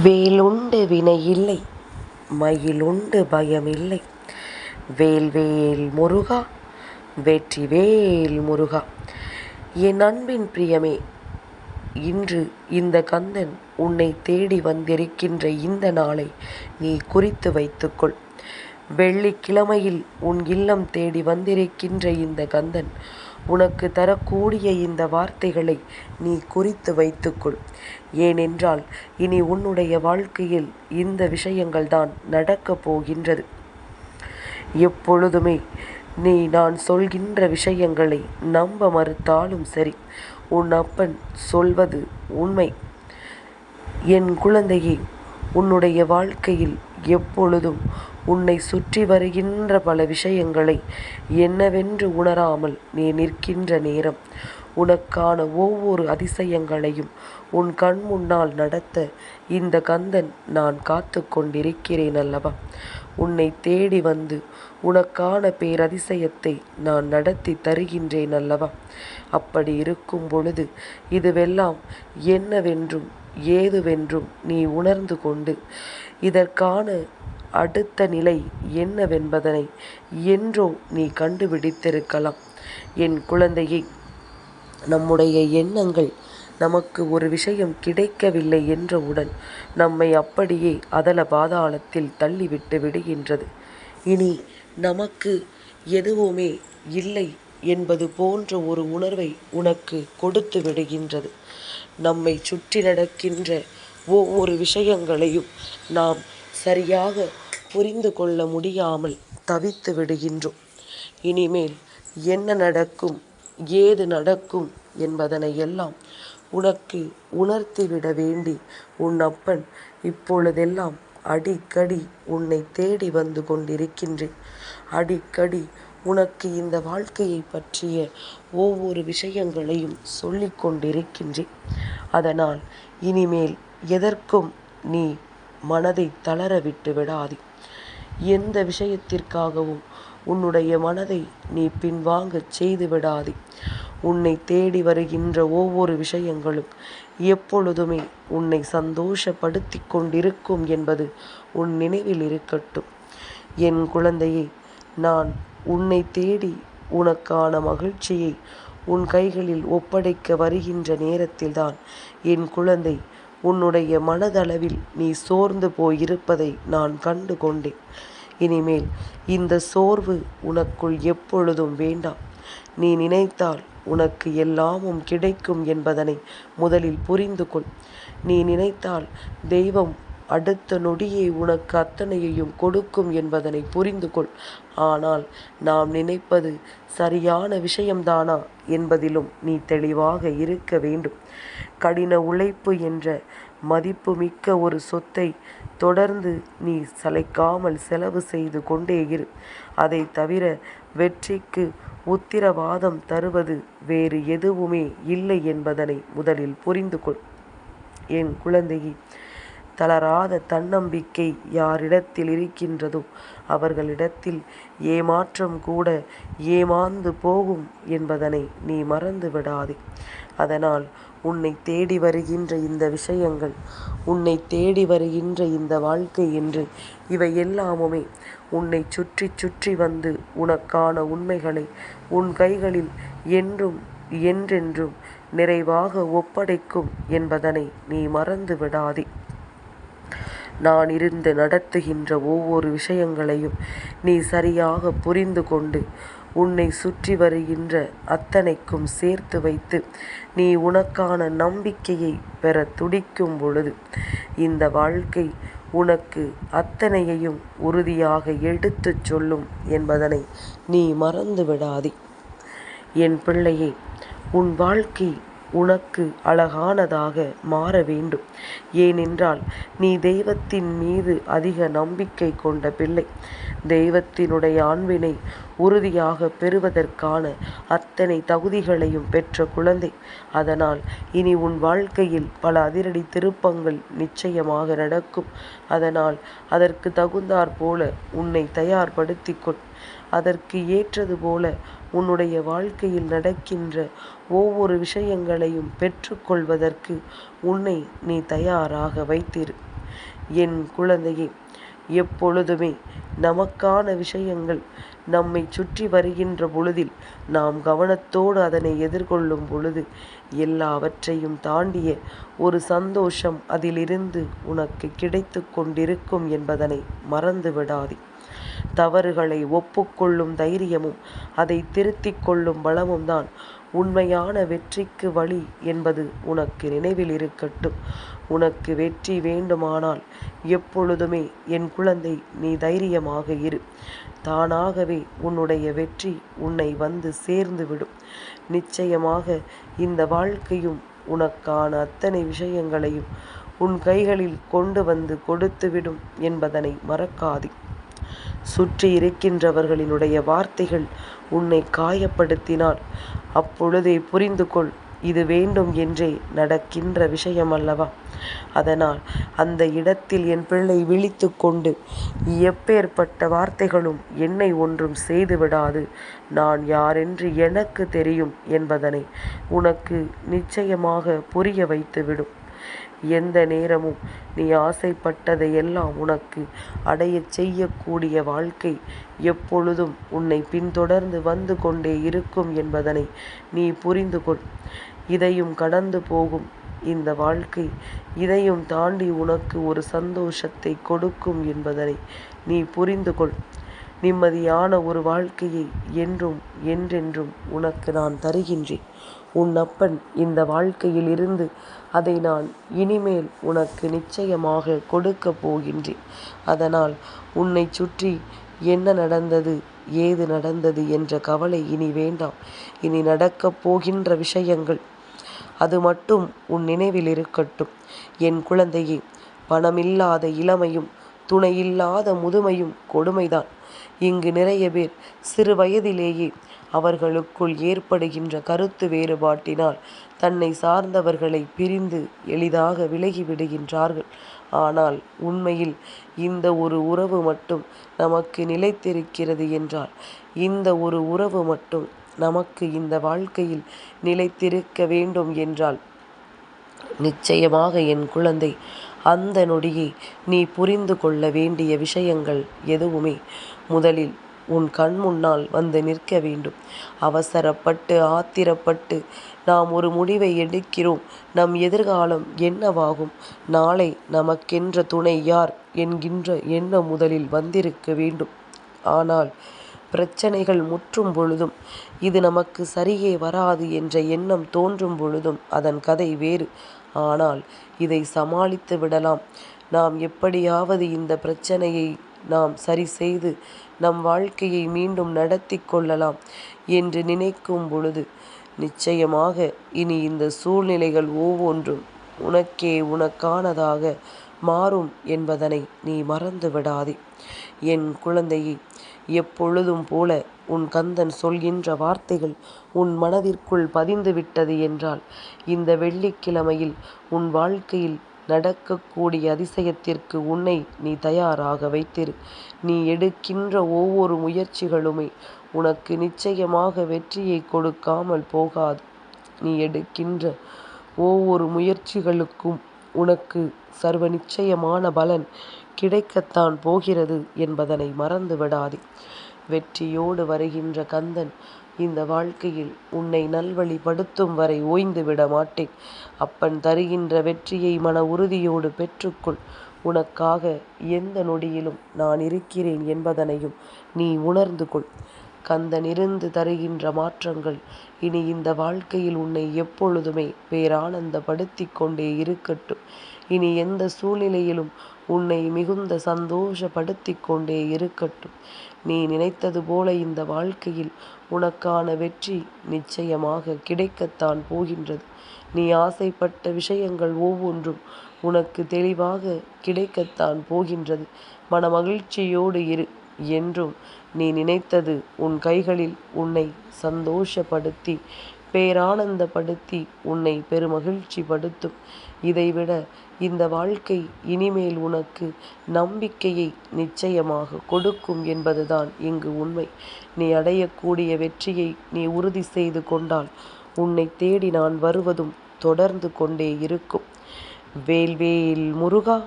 வேலுண்டு வினையில்லை மயிலுண்டு இல்லை வேல்வேல் முருகா வெற்றி வேல் முருகா. என் அன்பின் பிரியமே இன்று இந்த கந்தன் உன்னை தேடி வந்திருக்கின்ற இந்த நாளை நீ குறித்து வைத்துக்கொள். வெள்ளிக்கிழமையில் உன் இல்லம் தேடி வந்திருக்கின்ற இந்த கந்தன் உனக்கு தரக்கூடிய இந்த வார்த்தைகளை நீ குறித்து வைத்துக்கொள். ஏனென்றால் இனி உன்னுடைய வாழ்க்கையில் இந்த விஷயங்கள்தான் நடக்கப் போகின்றது. எப்பொழுதுமே நீ நான் சொல்கின்ற விஷயங்களை நம்ப மறுத்தாலும் சரி உன் அப்பன் சொல்வது உண்மை. என் குழந்தையே உன்னுடைய வாழ்க்கையில் எப்பொழுதும் உன்னை சுற்றி வருகின்ற பல விஷயங்களை என்னவென்று உணராமல் நீ நிற்கின்ற நேரம். உனக்கான ஒவ்வொரு அதிசயங்களையும் உன் கண் முன்னால் நடத்த இந்த கந்தன் நான் காத்து கொண்டிருக்கிறேன் அல்லவா? உன்னை தேடி வந்து உனக்கான பேரதிசயத்தை நான் நடத்தி தருகின்றேன் அல்லவா? அப்படி இருக்கும் பொழுது இதுவெல்லாம் என்னவென்றும் ஏதுவென்றும் நீ உணர்ந்து கொண்டு இதற்கான அடுத்த நிலை என்னவென்பதனை என்றோ நீ கண்டுபிடித்திருக்கலாம். என் குழந்தையை நம்முடைய எண்ணங்கள் நமக்கு ஒரு விஷயம் கிடைக்கவில்லை என்றவுடன் நம்மை அப்படியே அதல பாதாளத்தில் தள்ளிவிட்டு விடுகின்றது. இனி நமக்கு எதுவுமே இல்லை என்பது போன்ற ஒரு உணர்வை உனக்கு கொடுத்து விடுகின்றது. நம்மை சுற்றி நடக்கின்ற ஒவ்வொரு விஷயங்களையும் நாம் சரியாக புரிந்து கொள்ள முடியாமல் தவித்து விடுகின்றோம். இனிமேல் என்ன நடக்கும் ஏது நடக்கும் என்பதனை எல்லாம் உனக்கு உணர்த்திவிட வேண்டி உன் அப்பன் இப்பொழுதெல்லாம் அடிக்கடி உன்னை தேடி வந்து கொண்டிருக்கின்றேன். அடிக்கடி உனக்கு இந்த வாழ்க்கையை பற்றிய ஒவ்வொரு விஷயங்களையும் சொல்லி கொண்டிருக்கின்றேன். அதனால் இனிமேல் எதற்கும் நீ மனதை தளர விட்டு விடாதே. எந்த விஷயத்திற்காகவும் உன்னுடைய மனதை நீ பின்வாங்கச் செய்து விடாதே உன்னை தேடி வருகின்ற ஒவ்வொரு விஷயங்களும் எப்பொழுதுமே உன்னை சந்தோஷப்படுத்தி கொண்டிருக்கும் என்பது உன் நினைவில் இருக்கட்டும். என் குழந்தையை நான் உன்னை தேடி உனக்கான மகிழ்ச்சியை உன் கைகளில் ஒப்படைக்க வருகின்ற நேரத்தில்தான் என் குழந்தை உன்னுடைய மனதளவில் நீ சோர்ந்து போயிருப்பதை நான் கண்டு கொண்டேன் இனிமேல் இந்த சோர்வு உனக்குள் எப்பொழுதும் வேண்டாம். நீ நினைத்தால் உனக்கு எல்லாமும் கிடைக்கும் என்பதனை முதலில் புரிந்து கொள். நீ நினைத்தால் தெய்வம் அடுத்த நொடியே உனக்கு அத்தனையையும் கொடுக்கும் என்பதனை புரிந்து கொள். ஆனால் நாம் நினைப்பது சரியான விஷயம்தானா என்பதிலும் நீ தெளிவாக இருக்க வேண்டும். கடின உழைப்பு என்ற மதிப்புமிக்க ஒரு சொத்தை தொடர்ந்து நீ சளைக்காமல் செலவு செய்து கொண்டே இரு. அதை தவிர வெற்றிக்கு உத்திரவாதம் தருவது வேறு எதுவுமே இல்லை என்பதனை முதலில் புரிந்து கொள். என் குழந்தையை தளராத தன்னம்பிக்கை யாரிடத்தில் இருக்கின்றதோ அவர்களிடத்தில் ஏமாற்றம் கூட ஏமாந்து போகும் என்பதனை நீ மறந்து விடாதே அதனால் உன்னை தேடி வருகின்ற இந்த விஷயங்கள் உன்னை தேடி வருகின்ற இந்த வாழ்க்கை என்று இவை எல்லாமுமே உன்னை சுற்றி சுற்றி வந்து உனக்கான உண்மைகளை உன் கைகளில் என்றும் என்றென்றும் நிறைவாக ஒப்படைக்கும் என்பதனை நீ மறந்து விடாதே. நான் இருந்து நடத்துகின்ற ஒவ்வொரு விஷயங்களையும் நீ சரியாக புரிந்து கொண்டு உன்னை சுற்றி வருகின்ற அத்தனைக்கும் சேர்த்து வைத்து நீ உனக்கான நம்பிக்கையை பெற துடிக்கும் பொழுது இந்த வாழ்க்கை உனக்கு அத்தனையையும் உறுதியாக எடுத்துச் சொல்லும் என்பதனை நீ மறந்து விடாதே என் பிள்ளையை உன் வாழ்க்கை உனக்கு அழகானதாக மாற வேண்டும். ஏனென்றால் நீ தெய்வத்தின் மீது அதிக நம்பிக்கை கொண்ட பிள்ளை. தெய்வத்தினுடைய ஆண்வினை உறுதியாக பெறுவதற்கான அத்தனை தகுதிகளையும் பெற்ற குழந்தை. அதனால் இனி உன் வாழ்க்கையில் பல அதிரடி திருப்பங்கள் நிச்சயமாக நடக்கும். அதனால் அதற்கு தகுந்தாற் போல உன்னை தயார்படுத்திக்கொள் அதற்கு ஏற்றது போல உன்னுடைய வாழ்க்கையில் நடக்கின்ற ஒவ்வொரு விஷயங்களையும் பெற்றுக்கொள்வதற்கு உன்னை நீ தயாராக வைத்திரு. என் குழந்தையே எப்பொழுதுமே நமக்கான விஷயங்கள் நம்மை சுற்றி வருகின்ற பொழுதில் நாம் கவனத்தோடு அதனை எதிர்கொள்ளும் பொழுது எல்லாவற்றையும் தாண்டிய ஒரு சந்தோஷம் அதிலிருந்து உனக்கு கிடைத்து கொண்டிருக்கும் என்பதனை மறந்து விடாதே தவறுகளை ஒப்புக்கொள்ளும் தைரியமும் அதை திருத்திக் கொள்ளும் பலமும் தான். உண்மையான வெற்றிக்கு வழி என்பது உனக்கு நினைவில் இருக்கட்டும். உனக்கு வெற்றி வேண்டுமானால் எப்பொழுதுமே என் குழந்தை நீ தைரியமாக இரு. தானாகவே உன்னுடைய வெற்றி உன்னை வந்து சேர்ந்து விடும். நிச்சயமாக இந்த வாழ்க்கையும் உனக்கான அத்தனை விஷயங்களையும் உன் கைகளில் கொண்டு வந்து கொடுத்துவிடும் என்பதனை மறக்காதே. சுற்றி இருக்கின்றவர்களினுடைய வார்த்தைகள் உன்னை காயப்படுத்தினால் அப்பொழுதே புரிந்து கொள் இது வேண்டும் என்றே நடக்கின்ற விஷயம் அல்லவா அதனால் அந்த இடத்தில் என் பிள்ளை விழித்து கொண்டு எப்பேற்பட்ட வார்த்தைகளும் என்னை ஒன்றும் செய்து விடாது. நான் யாரென்று எனக்கு தெரியும் என்பதனை உனக்கு நிச்சயமாக புரிய வைத்துவிடும். எந்த நேரமும் நீ ஆசைப்பட்டதையெல்லாம் உனக்கு அடையச் செய்யக்கூடிய வாழ்க்கை எப்பொழுதும் உன்னை பின்தொடர்ந்து வந்து கொண்டே இருக்கும் என்பதனை நீ புரிந்து கொள். இதையும் கடந்து போகும் இந்த வாழ்க்கை இதையும் தாண்டி உனக்கு ஒரு சந்தோஷத்தை கொடுக்கும் என்பதனை நீ புரிந்து கொள். நிம்மதியான ஒரு வாழ்க்கையை என்றும் என்றென்றும் உனக்கு நான் தருகின்றேன். உன் அப்பன் இந்த வாழ்க்கையில் இருந்து அதை நான் இனிமேல் உனக்கு நிச்சயமாக கொடுக்க போகின்றேன். அதனால் உன்னை சுற்றி என்ன நடந்தது ஏது நடந்தது என்ற கவலை இனி வேண்டாம். இனி நடக்கப் போகின்ற விஷயங்கள் அது மட்டும் உன் நினைவில் இருக்கட்டும். என் குழந்தையே பணமில்லாத இளமையும் துணையில்லாத முதுமையும் கொடுமைதான். இங்கு நிறைய பேர் சிறு வயதிலேயே அவர்களுக்குள் ஏற்படுகின்ற கருத்து வேறுபாட்டினால் தன்னை சார்ந்தவர்களை பிரிந்து எளிதாக விலகி விடுகின்றார்கள் ஆனால் உண்மையில் இந்த ஒரு உறவு மட்டும் நமக்கு நிலைத்திருக்கிறது என்றால் இந்த ஒரு உறவு மட்டும் நமக்கு இந்த வாழ்க்கையில் நிலைத்திருக்க வேண்டும் என்றால் நிச்சயமாக என் குழந்தை அந்த நொடியை நீ புரிந்து கொள்ள வேண்டிய விஷயங்கள் எதுவுமே முதலில் உன் கண் முன்னால் வந்து நிற்க வேண்டும். அவசரப்பட்டு ஆத்திரப்பட்டு நாம் ஒரு முடிவை எடுக்கிறோம். நம் எதிர்காலம் என்னவாகும்? நாளை நமக்கென்ற துணை யார் என்கின்ற எண்ணம் முதலில் வந்திருக்க வேண்டும். ஆனால் பிரச்சனைகள் முற்றும் பொழுதும் இது நமக்கு சரியே வராது என்ற எண்ணம் தோன்றும் பொழுதும் அதன் கதை வேறு. ஆனால் இதை சமாளித்து விடலாம். நாம் எப்படியாவது இந்த பிரச்சனையை நாம் சரி செய்து நம் வாழ்க்கையை மீண்டும் நடத்தி கொள்ளலாம் என்று நினைக்கும் பொழுது நிச்சயமாக இனி இந்த சூழ்நிலைகள் ஒவ்வொன்றும் உனக்கே உனக்கானதாக மாறும் என்பதனை நீ மறந்து விடாதே. என் குழந்தையை எப்பொழுதும் போல உன் கந்தன் சொல்கின்ற வார்த்தைகள் உன் மனதிற்குள் பதிந்து விட்டது என்றால் இந்த வெள்ளிக்கிழமையில் உன் வாழ்க்கையில் நடக்கக்கூடிய அதிசயத்திற்கு உன்னை நீ தயாராக வைத்திரு. நீ எடுக்கின்ற ஒவ்வொரு முயற்சிகளுமே உனக்கு நிச்சயமாக வெற்றியை கொடுக்காமல் போகாது. நீ எடுக்கின்ற ஒவ்வொரு முயற்சிகளுக்கும் உனக்கு சர்வ நிச்சயமான பலன் கிடைக்கத்தான் போகிறது என்பதனை மறந்து விடாதே வெற்றியோடு வருகின்ற கந்தன் இந்த வாழ்க்கையில் உன்னை நல்வழிப்படுத்தும் வரை ஓய்ந்து விட மாட்டேன். அப்பன் தருகின்ற வெற்றியை மன உறுதியோடு பெற்றுக்கொள். உனக்காக எந்த நொடியிலும் நான் இருக்கிறேன் என்பதனையும் நீ உணர்ந்து கொள். கந்தனிருந்து தருகின்ற மாற்றங்கள். இனி இந்த வாழ்க்கையில் உன்னை எப்பொழுதுமே பேரானந்தப்படுத்தி கொண்டே இருக்கட்டும். இனி எந்த சூழ்நிலையிலும் உன்னை மிகுந்த சந்தோஷப்படுத்தி கொண்டே இருக்கட்டும். நீ நினைத்தது போல இந்த வாழ்க்கையில் உனக்கான வெற்றி நிச்சயமாக கிடைக்கத்தான் போகின்றது. நீ ஆசைப்பட்ட விஷயங்கள் ஒவ்வொன்றும் உனக்கு தெளிவாக கிடைக்கத்தான் போகின்றது. மன மகிழ்ச்சியோடு இரு. என்றும் நீ நினைத்தது உன் கைகளில் உன்னை சந்தோஷப்படுத்தி பேரானந்தப்படுத்தி உன்னை பெருமகிழ்ச்சிப்படுத்தும். இதைவிட இந்த வாழ்க்கை இனிமேல் உனக்கு நம்பிக்கையை நிச்சயமாக கொடுக்கும் என்பதுதான் இங்கு உண்மை. நீ அடையக்கூடிய வெற்றியை நீ உறுதி செய்து கொண்டால் உன்னை தேடி நான் வருவதும் தொடர்ந்து கொண்டே இருக்கும். வேல்வேல் முருகா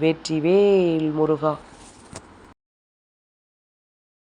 வெற்றிவேல் முருகா.